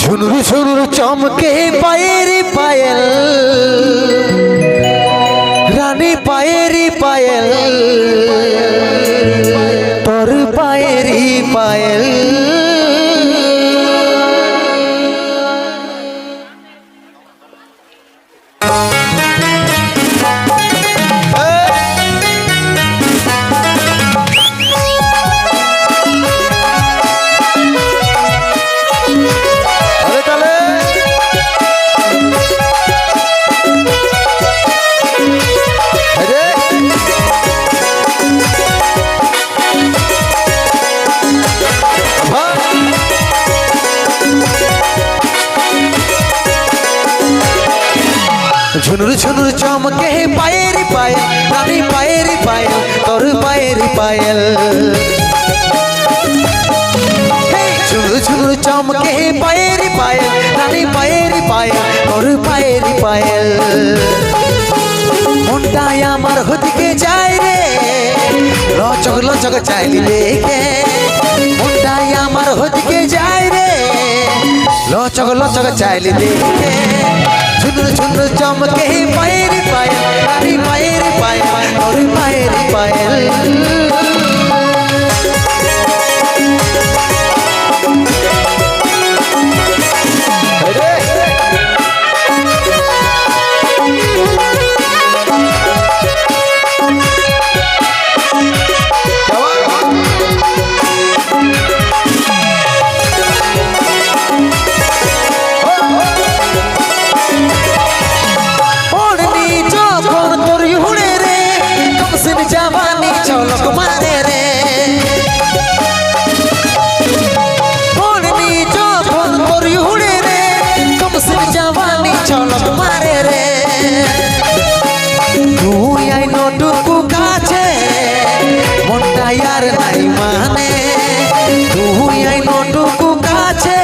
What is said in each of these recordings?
ঝুনুর ঝুনুর চমকে পায়ের পায়েল। রানী পায়েরি পায়েল। ঝুনুর ঝুনুর চমকে পায়ের পায়েল রানী পায়ের পায়েল তোর পায়ের পায়েল। ঝুনুর ঝুনুর চমকে পায়ের পায়েল রানী পায়ের পায়েল তোর পায়ের পায়েল। মনটাই আমার হদিকে যায় রে, লচক লচক চাইলি দেখে। মনটাই আমার হদিকে যায় রে, লচক লচক চাইলি দেখে। ঝুনুর ঝুনুর চমকে মায়ের পায়েল মায়ের পায়েল পায়ের পায়েল। তুই আই নটুকু কাছে মনটাই আর নাই মানে। তুই আই নটুকু কাছে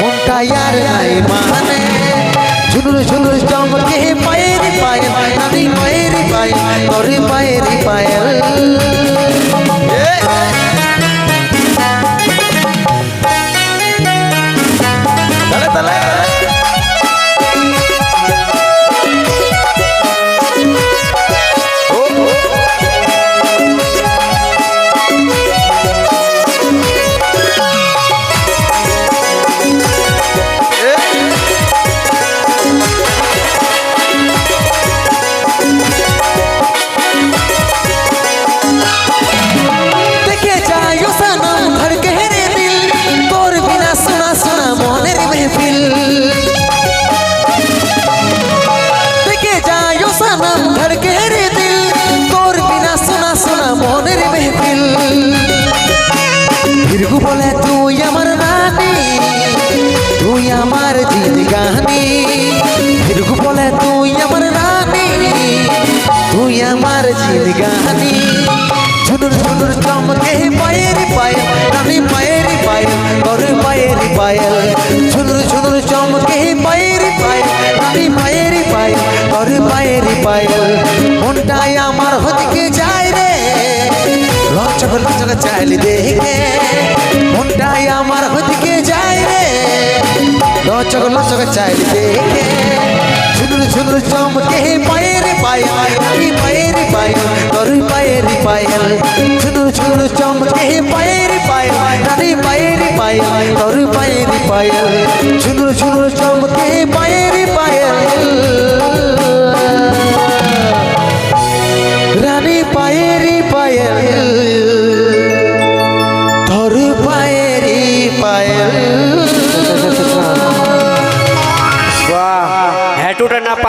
মনটাই আর নাই মানে। ঝুলুর ঝুলুর চমকে পায়ের পায়ের নানি পায়ের পায়ের, তোর পায়ের পায়েল আমার জিন্দগানি ঝুনুর ঝুনুর চমকে পায়ের পায়েল রানী পায়ের পায়েল তোর পায়ের পায়েল। ঝুনুর ঝুনুর চমকে পায়ের পায়েল রানী পায়ের পায়েল তোর পায়ের পায়েল। মনটাই আমার হদিকে যায় রে লচক লচক চাইল দেখে। মনটাই আমার হদিকে যায় রে লচক লচক চাইল দেখে। ঝুনুর ঝুনুর চমকে পায়ের পায়াল পায়ের পায়াল তোর পায়ের পায়াল ঝুনুর ঝুনুর চমকে পায়ের পায়াল রে পায়ের পায়াল তোর পায়ের পায়াল ঝুনুর ঝুনুর চমকে পায়ের পায়েল